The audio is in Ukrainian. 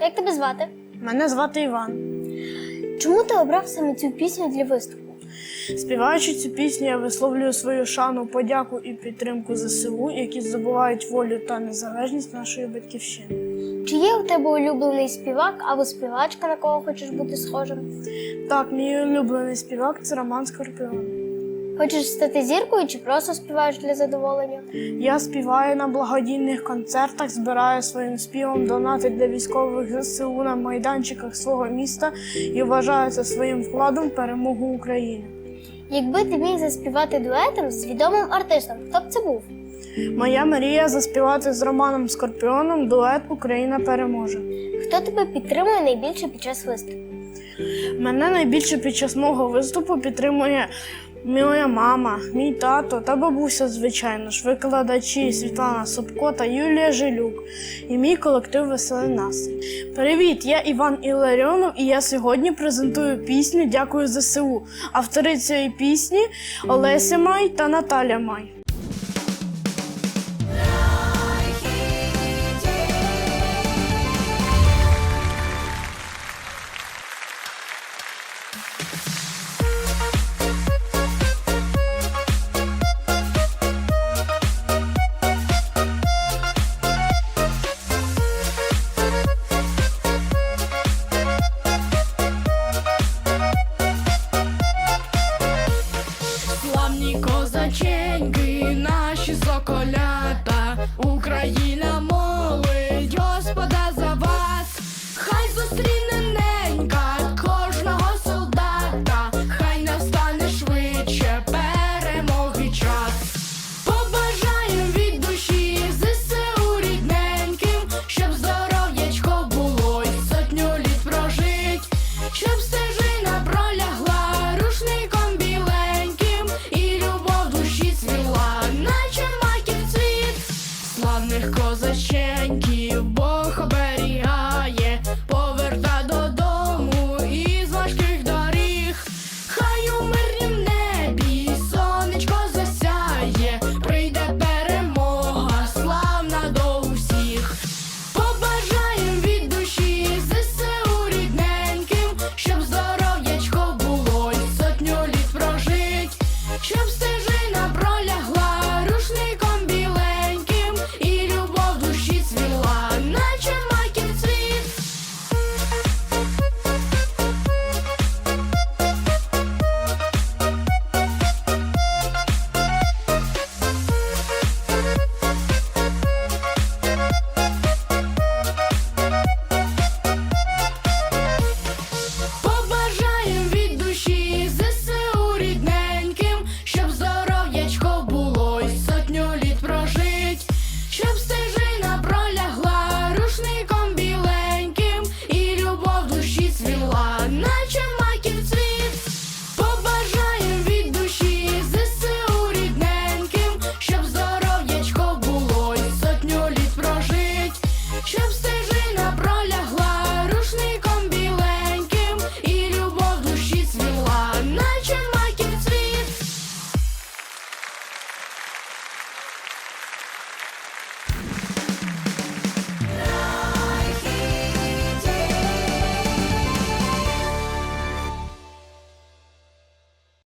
Як тебе звати? Мене звати Іван. Чому ти обрав саме цю пісню для виступу? Співаючи цю пісню, я висловлюю свою шану, подяку і підтримку ЗСУ, які здобувають волю та незалежність нашої батьківщини. Чи є у тебе улюблений співак або співачка, на кого хочеш бути схожим? Так, мій улюблений співак це Роман Скорпіон. Хочеш стати зіркою чи просто співаєш для задоволення? Я співаю на благодійних концертах, збираю своїм співом донати для військових ЗСУ на майданчиках свого міста і вважаю це своїм вкладом в перемогу України. Якби ти міг заспівати дуетом з відомим артистом, хто б це був? Моя мрія заспівати з Романом Скорпіоном дует Україна переможе. Хто тебе підтримує найбільше під час виступу? Мене найбільше під час мого виступу підтримує моя мама, мій тато та бабуся, звичайно ж, викладачі Світлана Собко та Юлія Жилюк і мій колектив Веселий настрій. Привіт, я Іван Іларіонов, і я сьогодні презентую пісню Дякую ЗСУ. Автори цієї пісні Олеся Май та Наталя Май. Славні козаченьки, наші соколята, Україна Trump's